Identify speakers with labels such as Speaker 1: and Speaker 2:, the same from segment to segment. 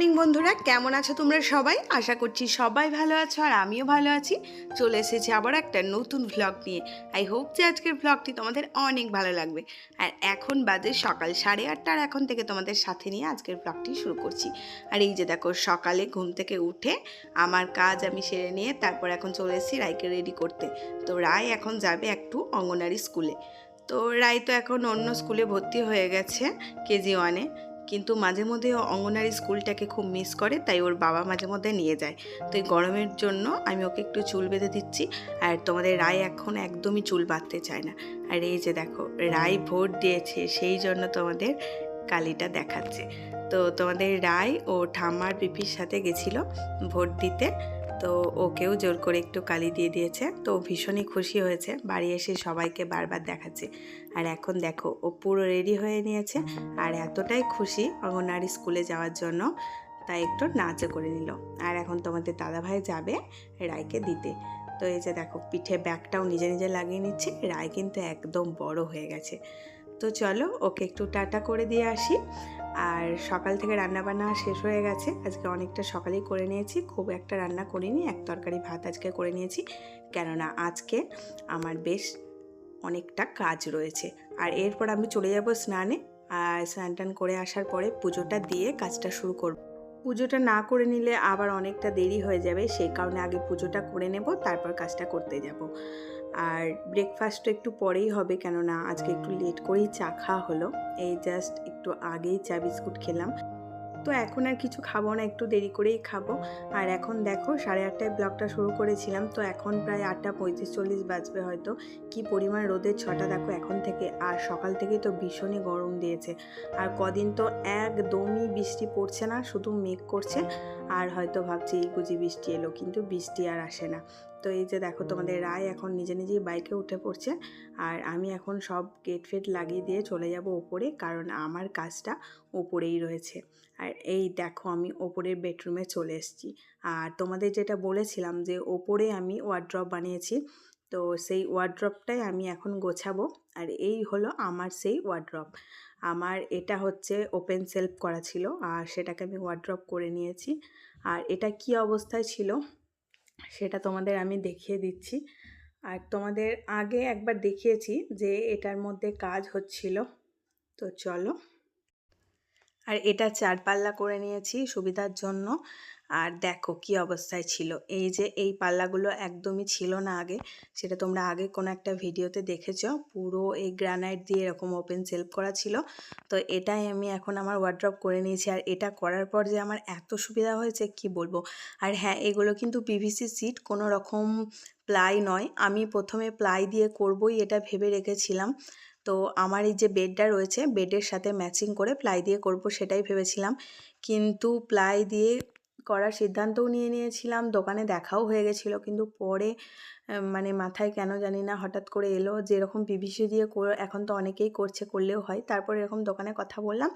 Speaker 1: Morning বন্ধুরা, কেমন আছো তোমরা সবাই? আশা করছি সবাই ভালো আছো আর আমিও ভালো আছি। চলে এসেছি আবার একটা নতুন ভ্লগ নিয়ে। আই হোপ যে আজকের ভ্লগটি তোমাদের অনেক ভালো লাগবে। আর এখন বাজে সকাল সাড়ে আটটার এখন থেকে তোমাদের সাথে নিয়ে আজকের ভ্লগটি শুরু করছি। আর এই যে দেখো, সকালে ঘুম থেকে উঠে আমার কাজ আমি সেরে নিয়ে তারপর এখন চলে এসেছি রায়কে রেডি করতে। তো রায় এখন যাবে একটু অঙ্গনারী স্কুলে তো রায় তো এখন অন্য স্কুলে ভর্তি হয়ে গেছে কেজি ওয়ানে কিন্তু মাঝে মধ্যে অঙ্গনারী স্কুলটাকে খুব মিস করে, তাই ওর বাবা মাঝে মধ্যে নিয়ে যায়। তো এই গরমের জন্য আমি ওকে একটু চুল বেঁধে দিচ্ছি, আর তোমাদের রায় এখন একদমই চুল বাঁধতে চায় না। আর এই যে দেখো, রায় ভোট দিয়েছে, সেই জন্য তোমাদের কালিটা দেখাচ্ছে। তো তোমাদের রায় ও ঠাম্মার পিপির সাথে গেছিল ভোট দিতে। তো ওকেও জোর করে একটু কালি দিয়ে দিয়েছে। তো ভীষণই খুশি হয়েছে। বাড়ি এসে সবাইকে বারবার দেখাচ্ছে। আর এখন দেখো, ও পুরো রেডি হয়ে নিয়েছে। আর এতটাই খুশি অঙ্গনারী স্কুলে যাওয়ার জন্য। তাই একটু নাচও করে নিল। আর এখন তোমাদের দাদাভাই যাবে রায়কে দিতে। তো এই যে দেখো, পিঠে ব্যাগটাও নিজে নিজে লাগিয়ে নিচ্ছে। রায় কিন্তু একদম বড় হয়ে গেছে। তো চলো, ওকে একটু টাটা করে দিয়ে আসি। আর সকাল থেকে রান্নাবান্না শেষ হয়ে গেছে। আজকে অনেকটা সকালেই করে নিয়েছি। খুব একটা রান্না করিনি, এক তরকারি ভাত আজকে করে নিয়েছি। কেননা আজকে আমার বেশ অনেকটা কাজ রয়েছে। আর এরপর আমি চলে যাব স্নানে। আর স্নান টান করে আসার পরে পুজোটা দিয়ে কাজটা শুরু করব। পুজোটা না করে নিলে আবার অনেকটা দেরি হয়ে যাবে। সেই কারণে আগে পুজোটা করে নেব, তারপর কাজটা করতে যাব। আর ব্রেকফাস্ট একটু পরেই হবে কেননা আজকে একটু লেট করেই চা খাওয়া হলো। এই জাস্ট একটু আগেই চা বিস্কুট খেলাম। তো এখন আর কিছু খাব না, একটু দেরি করেই খাব। আর এখন দেখো সাড়ে আটটায় ব্লগটা শুরু করেছিলাম, তো এখন প্রায় আটটা পঁয়ত্রিশ চল্লিশ বাজবে হয়তো। কি পরিমাণ রোদের ছটা দেখো এখন থেকে। আর সকাল থেকে তো ভীষণই গরম দিয়েছে। আর কদিন তো একদমই বৃষ্টি পড়ছে না, শুধু মেঘ করছে। আর হয়তো ভাবছি এই বুঝি বৃষ্টি এলো, কিন্তু বৃষ্টি আর আসে না। তো এই যে দেখো তোমাদের রায় এখন নিজে নিজেই বাইকে উঠে পড়ছে। আর আমি এখন সব গেট ফেট লাগিয়ে দিয়ে চলে যাব ওপরে কারণ আমার কাজটা ওপরেই রয়েছে। আর এই দেখো আমি ওপরের বেডরুমে চলে এসেছি। আর তোমাদের যেটা বলেছিলাম যে ওপরে আমি ওয়ার্ড্রপ বানিয়েছি তো সেই ওয়ার্ড্রপটাই আমি এখন গোছাবো। আর এই হলো আমার সেই ওয়ার্ড্রপ আমার এটা হচ্ছে ওপেন সেলফ করা ছিল আর সেটাকে আমি ওয়ার্ড্রপ করে নিয়েছি। আর এটা কি অবস্থায় ছিল? সেটা তোমাদের আমি দেখিয়ে দিচ্ছি। আর তোমাদের আগে একবার দেখিয়েছি যে এটার মধ্যে কাজ হচ্ছিল। তো চলো। আর এটা চার পাল্লা করে নিয়েছি সুবিধার জন্য। আর দেখো কি অবস্থায় ছিল। এই যে এই পাল্লাগুলো একদমই ছিল না আগে, সেটা তোমরা আগে কোনো একটা ভিডিওতে দেখেছ। পুরো এই গ্রানাইট দিয়ে এরকম ওপেন সেলফ করা ছিল। তো এটাই আমি এখন আমার ওয়ার্ড্রপ করে নিয়েছি। আর এটা করার পর যে আমার এত সুবিধা হয়েছে, কি বলব? আর হ্যাঁ এগুলো কিন্তু পিভিসি সিট কোনো রকম প্লাই নয়। আমি প্রথমে প্লাই দিয়ে করবই এটা ভেবে রেখেছিলাম। তো আমার এই যে বেডটা রয়েছে বেডের সাথে ম্যাচিং করে প্লাই দিয়ে করব সেটাই ভেবেছিলাম। কিন্তু প্লাই দিয়ে করার সিদ্ধান্তও নিয়ে নিয়েছিলাম, দোকানে দেখাও হয়ে গেছিল, কিন্তু পরে মানে মাথায় কেন জানি না হঠাৎ করে এলো যে এরকম পিভিসি দিয়ে এখন তো অনেকেই করছে, করলেও হয়। তারপর এরকম দোকানে কথা বললাম,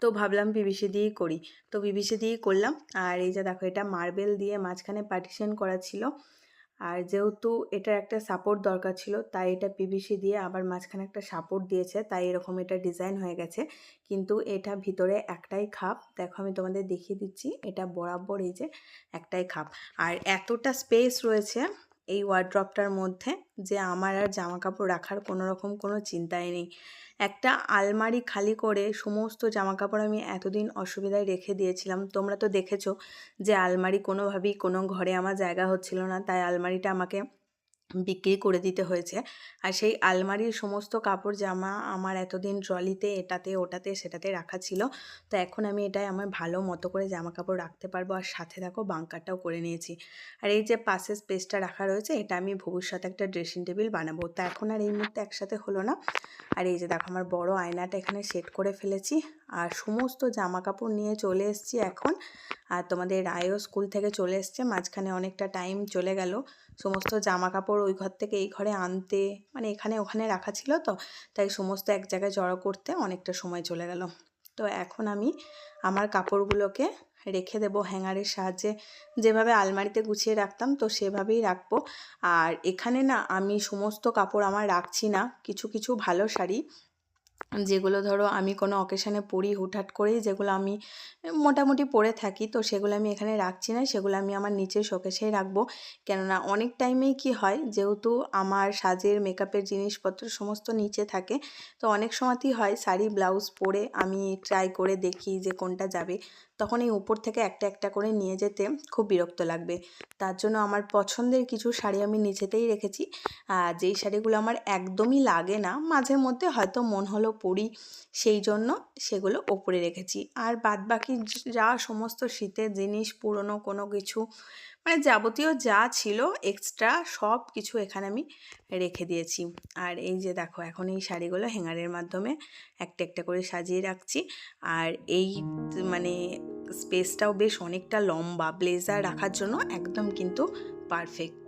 Speaker 1: তো ভাবলাম পিভিসি দিয়েই করি। তো পিভিসি দিয়েই করলাম, আর এই যে দেখো এটা মার্বেল দিয়ে মাঝখানে পার্টিশন করা ছিল। আর যেহেতু এটার একটা সাপোর্ট দরকার ছিল, তাই এটা পিভিসি দিয়ে আবার মাঝখানে একটা সাপোর্ট দিয়েছে, তাই এরকম এটা ডিজাইন হয়ে গেছে। কিন্তু এটা ভিতরে একটাই খাপ, দেখো আমি তোমাদের দেখিয়ে দিচ্ছি, এটা বরাবর এই যে একটাই খাপ। আর এতটা স্পেস রয়েছে এই ওয়ার্ড্রপটার মধ্যে যে আমার আর জামা কাপড় রাখার কোনো রকম কোনো চিন্তাই নেই। একটা আলমারি খালি করে সমস্ত জামা কাপড় আমি এতদিন অসুবিধায় রেখে দিয়েছিলাম। তোমরা তো দেখেছ যে আলমারি কোনোভাবেই কোনো ঘরে আমার জায়গা হচ্ছিল না। তাই আলমারিটা আমাকে বিক্রি করে দিতে হয়েছে। আর সেই আলমারির সমস্ত কাপড়, জামা আমার এতদিন ট্রলিতে এটাতে, ওটাতে, সেটাতে রাখা ছিল। তো এখন আমি এটাই আমার ভালো মতো করে জামা কাপড় রাখতে পারব। আর সাথে দেখো বাঙ্কারটাও করে নিয়েছি। আর এই যে পাশে স্পেসটা রাখা রয়েছে, এটা আমি ভবিষ্যতে একটা ড্রেসিং টেবিল বানাবো। তো এখন আর এই মুহূর্তে একসাথে হলো না। আর এই যে দেখো আমার বড় আয়নাটা এখানে সেট করে ফেলেছি। আর সমস্ত জামা কাপড় নিয়ে চলে এসেছি এখন। আর তোমাদের রায়ও স্কুল থেকে চলে এসছে। মাঝখানে অনেকটা টাইম চলে গেল। সমস্ত জামা কাপড় ওই ঘর থেকে এই ঘরে আনতে মানে এখানে ওখানে রাখা ছিল তো, তাই সমস্ত এক জায়গায় জড়ো করতে অনেকটা সময় চলে গেল। তো এখন আমি আমার কাপড়গুলোকে রেখে দেবো হ্যাঙ্গারের সাহায্যে। যেভাবে আলমারিতে গুছিয়ে রাখতাম তো সেভাবেই রাখব। আর এখানে না আমি সমস্ত কাপড় আমার রাখছি না। কিছু কিছু ভালো শাড়ি যেগুলো ধরো আমি কোনো অকেশানে পরি হুটহাট করেই, যেগুলো আমি মোটামুটি পরে থাকি। তো সেগুলো আমি এখানে রাখছি না, সেগুলো আমি আমার নিচের শোকেশেই রাখব। কেননা অনেক টাইমেই কি হয়, যেহেতু আমার সাজের মেকআপের জিনিসপত্র সমস্ত নিচে থাকে, তো অনেক সময়তেই হয়, শাড়ি ব্লাউজ পরে আমি ট্রাই করে দেখি যে কোনটা যাবে। তখন এই উপর থেকে একটা একটা করে নিয়ে যেতে খুব বিরক্ত লাগবে। তার জন্য আমার পছন্দের কিছু শাড়ি আমি নিচেতেই রেখেছি। আর যেই শাড়িগুলো আমার একদমই লাগে না মাঝে মধ্যে হয়তো মন হলো পরি, সেই জন্য সেগুলো ওপরে রেখেছি। আর বাদ বাকি যা সমস্ত শীতের জিনিস, পুরনো কোনো কিছু মানে যাবতীয় যা ছিল এক্সট্রা সব কিছু এখানে আমি রেখে দিয়েছি। আর এই যে দেখো, এখন এই শাড়িগুলো হ্যাঙ্গারের মাধ্যমে একটা একটা করে সাজিয়ে রাখছি। আর এই মানে স্পেসটাও বেশ অনেকটা লম্বা ব্লেজার রাখার জন্য একদম কিন্তু পারফেক্ট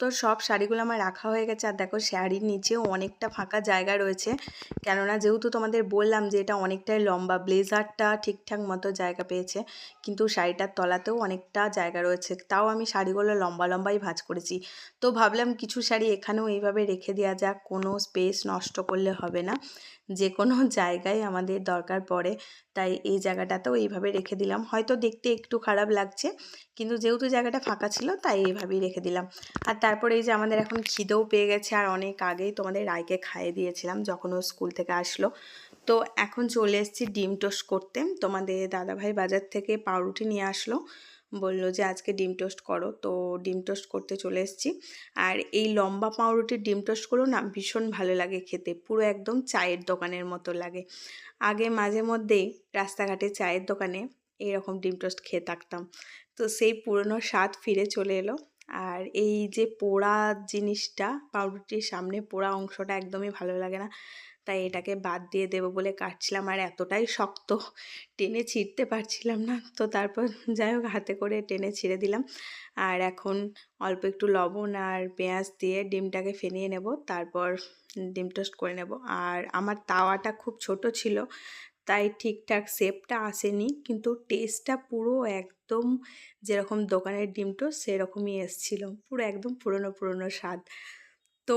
Speaker 1: তো সব শাড়িগুলো আমার রাখা হয়ে গেছে। আর দেখো শাড়ির নিচেও অনেকটা ফাঁকা জায়গা রয়েছে। কেননা যেহেতু তোমাদের বললাম যে এটা অনেকটাই লম্বা, ব্লেজারটা ঠিকঠাক মতো জায়গা পেয়েছে। কিন্তু শাড়িটার তলাতেও অনেকটা জায়গা রয়েছে। তাও আমি শাড়িগুলো লম্বা লম্বাই ভাজ করেছি। তো ভাবলাম কিছু শাড়ি এখানেও এইভাবে রেখে দেওয়া যাক। কোনো স্পেস নষ্ট করলে হবে না। যে কোনো জায়গায় আমাদের দরকার পড়ে। তাই এই জায়গাটাতেও এইভাবে রেখে দিলাম। হয়তো দেখতে একটু খারাপ লাগছে, কিন্তু যেহেতু জায়গাটা ফাঁকা ছিল, তাই এইভাবেই রেখে দিলাম। আর তারপরে এই যে আমাদের এখন খিদেও পেয়ে গেছে, আর অনেক আগেই তোমাদের রায়কে খাইয়ে দিয়েছিলাম যখন ও স্কুল থেকে আসলো। তো এখন চলে এসেছি ডিম টোস্ট করতে। তোমাদের দাদাভাই বাজার থেকে পাউরুটি নিয়ে আসলো। বলল যে, আজকে ডিম টোস্ট করো। তো ডিম টোস্ট করতে চলে এসেছি। আর এই লম্বা পাউরুটির ডিম টোস্টগুলো না ভীষণ ভালো লাগে খেতে, পুরো একদম চায়ের দোকানের মতো লাগে। আগে মাঝে মধ্যেই রাস্তাঘাটে চায়ের দোকানে এইরকম ডিম টোস্ট খেয়ে থাকতাম। তো সেই পুরনো স্বাদ ফিরে চলে এলো। আর এই যে পোড়া জিনিসটা, পাউরুটির সামনে পোড়া অংশটা একদমই ভালো লাগে না। তাই এটাকে বাদ দিয়ে দেবো বলে কাটছিলাম আর এতটাই শক্ত। টেনে ছিঁড়তে পারছিলাম না। তো তারপর যাই হোক, হাতে করে টেনে ছিঁড়ে দিলাম। আর এখন অল্প একটু লবণ আর পেঁয়াজ দিয়ে ডিমটাকে ফেনিয়ে নেব। তারপর ডিম টোস্ট করে নেব। আর আমার তাওয়াটা খুব ছোট ছিল, তাই ঠিকঠাক শেপটা আসেনি। কিন্তু টেস্টটা পুরো একদম যেরকম দোকানের ডিম টোস্ট, সেরকমই এসছিলো। পুরো একদম পুরনো পুরনো স্বাদ। তো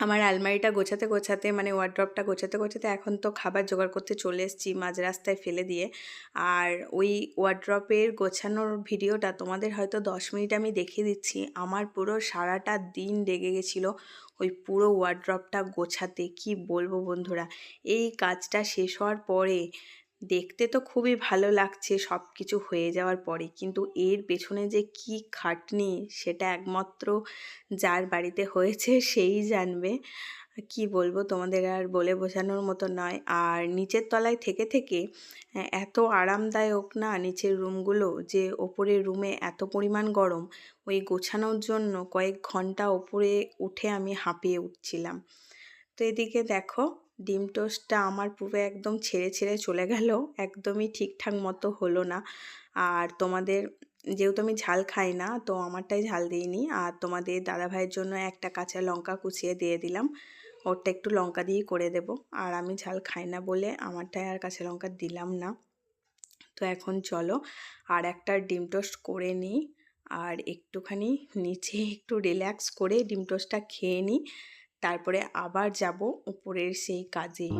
Speaker 1: আমার আলমারিটা গোছাতে গোছাতে মানে ওয়ার্ড্রপটা গোছাতে গোছাতে এখন তো খাবার জোগাড় করতে চলে এসেছি মাঝ রাস্তায় ফেলে দিয়ে। আর ওই ওয়ার্ড্রপের গোছানোর ভিডিওটা তোমাদের হয়তো দশ মিনিট আমি দেখিয়ে দিচ্ছি। আমার পুরো সারাটা দিন লেগে গেছিল ওই পুরো ওয়ার্ড্রপটা গোছাতে, কি বলব বন্ধুরা? এই কাজটা শেষ হওয়ার পরে দেখতে তো খুবই ভালো লাগছে সব কিছু হয়ে যাওয়ার পরে, কিন্তু এর পেছনে যে কি খাটনি সেটা একমাত্র যার বাড়িতে হয়েছে সেই জানবে। কি বলব তোমাদের আর বলে বোঝানোর মতো নয়। আর নিচের তলায় থেকে থেকে এত আরামদায়ক না নিচের রুমগুলো যে ওপরের রুমে এত পরিমাণ গরম, ওই গোছানোর জন্য কয়েক ঘণ্টা ওপরে উঠে আমি হাঁপিয়ে উঠছিলাম। তো এদিকে দেখো ডিম টোস্টটা আমার পুরো একদম ছেড়ে ছেড়ে চলে গেল। একদমই ঠিকঠাক মতো হলো না। আর তোমাদের, যেহেতু আমি ঝাল খাই না, তো আমারটাই ঝাল দিইনি। আর তোমাদের দাদা ভাইয়ের জন্য একটা কাঁচা লঙ্কা কুচিয়ে দিয়ে দিলাম। ওরটা একটু লঙ্কা দিয়েই করে দেব। আর আমি ঝাল খাই না বলে আমারটাই আর কাঁচা লঙ্কা দিলাম না। তো এখন চলো, আর একটা ডিম টোস্ট করে নিই। আর একটুখানি নিচে একটু রিল্যাক্স করে ডিম টোস্টটা খেয়ে নিই। তারপরে আবার যাব উপরের সেই কাজে।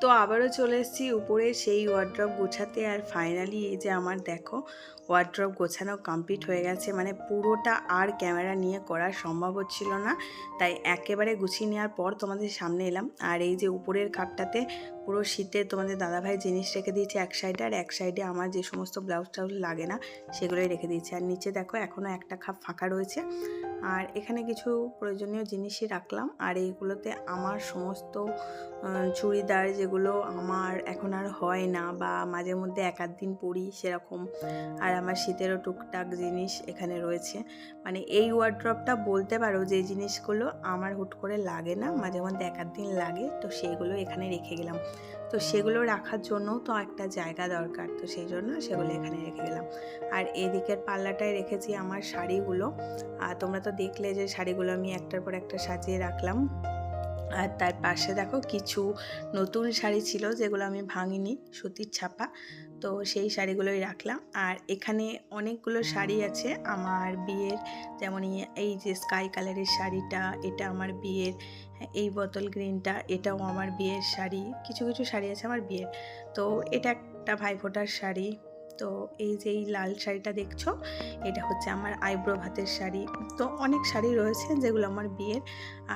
Speaker 1: তো আবারও চলে এসেছি উপরে সেই ওয়ার্ড্রপ গুছাতে আর ফাইনালি এই যে আমার দেখো ওয়ার্ড্রপ গোছানো কমপ্লিট হয়ে গেছে। মানে পুরোটা আর ক্যামেরা নিয়ে করা সম্ভব হচ্ছিল না। তাই একেবারে গুছিয়ে নেওয়ার পর তোমাদের সামনে এলাম। আর এই যে উপরের খাপটাতে পুরো শীতে তোমাদের দাদাভাই জিনিস রেখে দিয়েছে এক সাইডে আর এক সাইডে আমার যে সমস্ত ব্লাউজ টাউজ লাগে না, সেগুলোই রেখে দিয়েছে। আর নিচে দেখো এখনও একটা খাপ ফাঁকা রয়েছে। আর এখানে কিছু প্রয়োজনীয় জিনিসই রাখলাম। আর এইগুলোতে আমার সমস্ত চুড়িদার যেগুলো আমার এখন আর হয় না বা মাঝে মধ্যে এক দিন পরি সেরকম। আর আমার শীতেরও টুকটাক জিনিস এখানে রয়েছে। মানে এই ওয়ার্ড্রপটা বলতে পারো যে জিনিসগুলো আমার হুট করে লাগে না, মাঝে মধ্যে এক দিন লাগে, তো সেগুলো এখানে রেখে গেলাম। তো সেগুলো রাখার জন্যও তো একটা জায়গা দরকার, তো সেই জন্য সেগুলো এখানে রেখে গেলাম। আর এদিকের পাল্লাটায় রেখেছি আমার শাড়িগুলো। আর তোমরা তো দেখলে যে শাড়িগুলো আমি একটার পর একটা সাজিয়ে রাখলাম। আর তার পাশে দেখো কিছু নতুন শাড়ি ছিল যেগুলো আমি ভাঙিনি, সুতির ছাপা। তো সেই শাড়িগুলোই রাখলাম। আর এখানে অনেকগুলো শাড়ি আছে। আমার বিয়ের যেমন এই- এই যে স্কাই কালারের শাড়িটা, এটা আমার বিয়ের এই বোতল গ্রিনটা এটাও আমার বিয়ের শাড়ি। কিছু কিছু শাড়ি আছে আমার বিয়ের। তো এটা একটা ভাইফোঁটার শাড়ি। তো এই যে এই লাল শাড়িটা দেখছ, এটা হচ্ছে আমার আইব্রো ভাতের শাড়ি। তো অনেক শাড়ি রয়েছে যেগুলো আমার বিয়ের।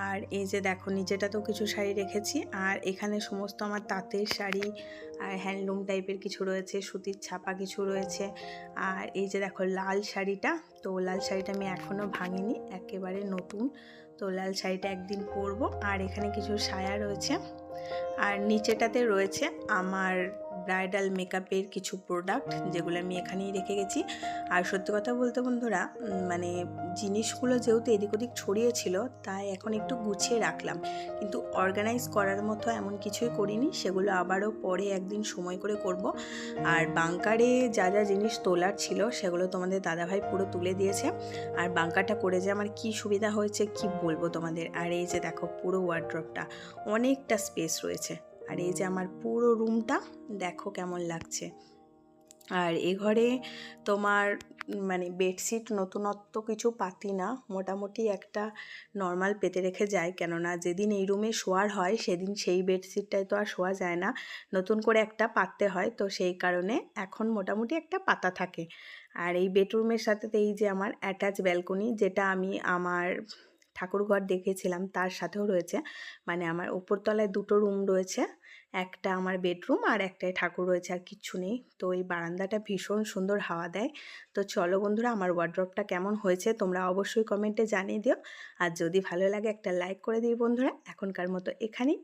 Speaker 1: আর এই যে দেখো নিচেটাতেও কিছু শাড়ি রেখেছি। আর এখানে সমস্ত আমার তাঁতের শাড়ি, আর হ্যান্ডলুম টাইপের কিছু রয়েছে, সুতির ছাপা কিছু রয়েছে। আর এই যে দেখো, লাল শাড়িটা, তো লাল শাড়িটা আমি এখনও ভাঙিনি, একেবারে নতুন। তো লাল শাড়িটা একদিন পরবো। আর এখানে কিছু সায়া রয়েছে। আর নিচেটাতে রয়েছে আমার ব্রাইডাল মেকআপের কিছু প্রোডাক্ট যেগুলো আমি এখানেই রেখে গেছি। আর সত্যি কথা বলতে বন্ধুরা মানে জিনিসগুলো যেহেতু এদিক ওদিক ছড়িয়েছিল তাই এখন একটু গুছিয়ে রাখলাম। কিন্তু অর্গানাইজ করার মতো এমন কিছুই করিনি, সেগুলো আবারও পরে একদিন সময় করে করব। আর বাংকারে যা যা জিনিস তোলার ছিল, সেগুলো তোমাদের দাদাভাই পুরো তুলে দিয়েছে। আর বাংকারটা করে যে আমার কি সুবিধা হয়েছে, কি বলব তোমাদের? আর এই যে দেখো পুরো ওয়ার্ড্রপটা অনেকটা স্পেস রয়েছে। আর এই যে আমার পুরো রুমটা দেখো কেমন লাগছে। আর এ ঘরে তোমার মানে বেডশিট নতুনত্ব কিছু পাতি না, মোটামুটি একটা নর্মাল পেতে রেখে যায়। কেননা যেদিন এই রুমে শোয়ার হয়, সেদিন সেই বেডশিটটায় তো আর শোয়া যায় না। নতুন করে একটা পাততে হয়, তো সেই কারণে এখন মোটামুটি একটা পাতা থাকে। আর এই বেডরুমের সাথে এই যে আমার অ্যাটাচ ব্যালকনি যেটা আমি আমার ঠাকুরঘর দেখেছিলাম, তার সাথেও রয়েছে। মানে আমার উপরতলায় দুটো রুম রয়েছে, একটা আমার বেডরুম আর একটাই ঠাকুর রয়েছে আর কিচ্ছু নেই। তো এই বারান্দাটা ভীষণ সুন্দর হাওয়া দেয়। তো চলো বন্ধুরা, আমার ওয়ার্ড্রপটা কেমন হয়েছে তোমরা অবশ্যই কমেন্টে জানিয়ে দিও। আর যদি ভালো লাগে একটা লাইক করে দিই বন্ধুরা। এখনকার মতো এখানেই